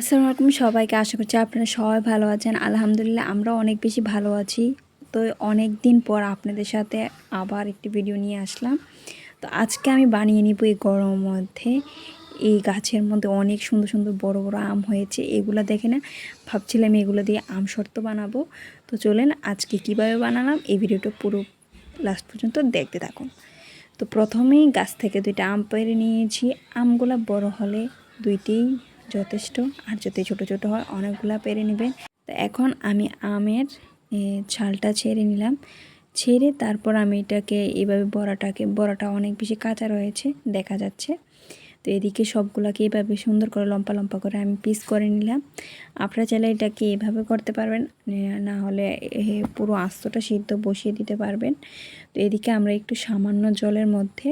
আসসালামু আলাইকুম সবাইকে, আশা করছি আপনারা সবাই ভালো আছেন। আলহামদুলিল্লাহ আমরা অনেক বেশি ভালো আছি। তো অনেক দিন পর আপনাদের সাথে আবার একটি ভিডিও নিয়ে আসলাম। তো আজকে আমি বানিয়ে নিব এই গরমের মধ্যে। এই গাছের মধ্যে অনেক সুন্দর সুন্দর বড় বড় আম হয়েছে। এগুলো দেখে না ভাবছিলাম এগুলো দিয়ে আম শর্ত বানাবো। তো চলেন আজকে কীভাবে বানালাম এই ভিডিওটা পুরো লাস্ট পর্যন্ত দেখতে থাকুন। তো প্রথমেই গাছ থেকে দুইটা আম পেরে নিয়েছি। আমগুলো বড় হলে দুইটি যথেষ্ট। আর যদি ছোট ছোট হয়, অনেকগুলা পেরে নেবেন। তো এখন আমি আমের ছালটা ছেড়ে নিলাম। ছেড়ে তারপর আমি এটাকে, এভাবে বড়াটাকে, বড়াটা অনেক বেশি কাঁচা রয়েছে, দেখা যাচ্ছে। তো এদিকে সবগুলাকে এভাবে সুন্দর করে লম্পা লম্পা করে আমি পিস করে নিলাম। আপনারা চাইলে এটাকে এভাবে করতে পারবেন না হলে পুরো আস্তটা সিদ্ধ বসিয়ে দিতে পারবেন। তো এদিকে আমরা একটু সামান্য জলের মধ্যে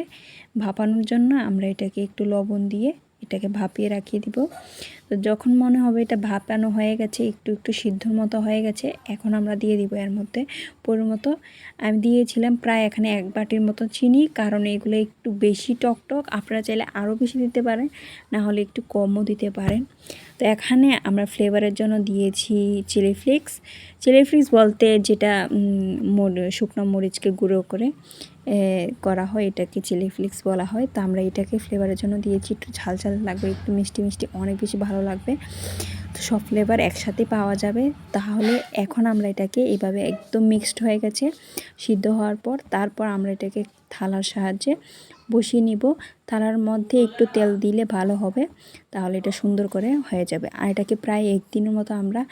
ভাপানোর জন্য আমরা এটাকে একটু লবণ দিয়ে এটাকে ভাপিয়ে রাখিয়ে দিব। তো যখন মনে হবে এটা ভাপানো হয়ে গেছে, একটু একটু সিদ্ধর মতো হয়ে গেছে, এখন আমরা দিয়ে দিব এর মধ্যে মতো। আমি দিয়েছিলাম প্রায় এখানে এক বাটির মতো চিনি, কারণ এগুলো একটু বেশি টক টক, আপনারা চাইলে আরও বেশি দিতে পারেন, না হলে একটু কমও দিতে পারেন। তো এখানে আমরা ফ্লেভারের জন্য দিয়েছি চিলি ফ্লেক্স। চিলি ফ্লেক্স বলতে যেটা শুকনো মরিচকে গুঁড়ো করে। করা হয়। এটাকে চিলি ফ্লেক্স বলা হয়। তো আমরা এটাকে ফ্লেভারের জন্য দিয়েছি। একটু ঝাল ঝাল লাগবে, একটু মিষ্টি মিষ্টি, অনেক বেশি ভালো লাগবে। তো সব ফ্লেভার একসাথে পাওয়া যাবে। তাহলে এখন আমরা এটাকে এভাবে একদম মিক্সড হয়ে গেছে। সিদ্ধ হওয়ার পর তারপর আমরা এটাকে থালার সাহায্যে বসিয়ে নিব। থালার মধ্যে একটু তেল দিলে ভালো হবে। তাহলে এটা সুন্দর করে হয়ে যাবে। আর এটাকে প্রায় একদিনের মতো আমরা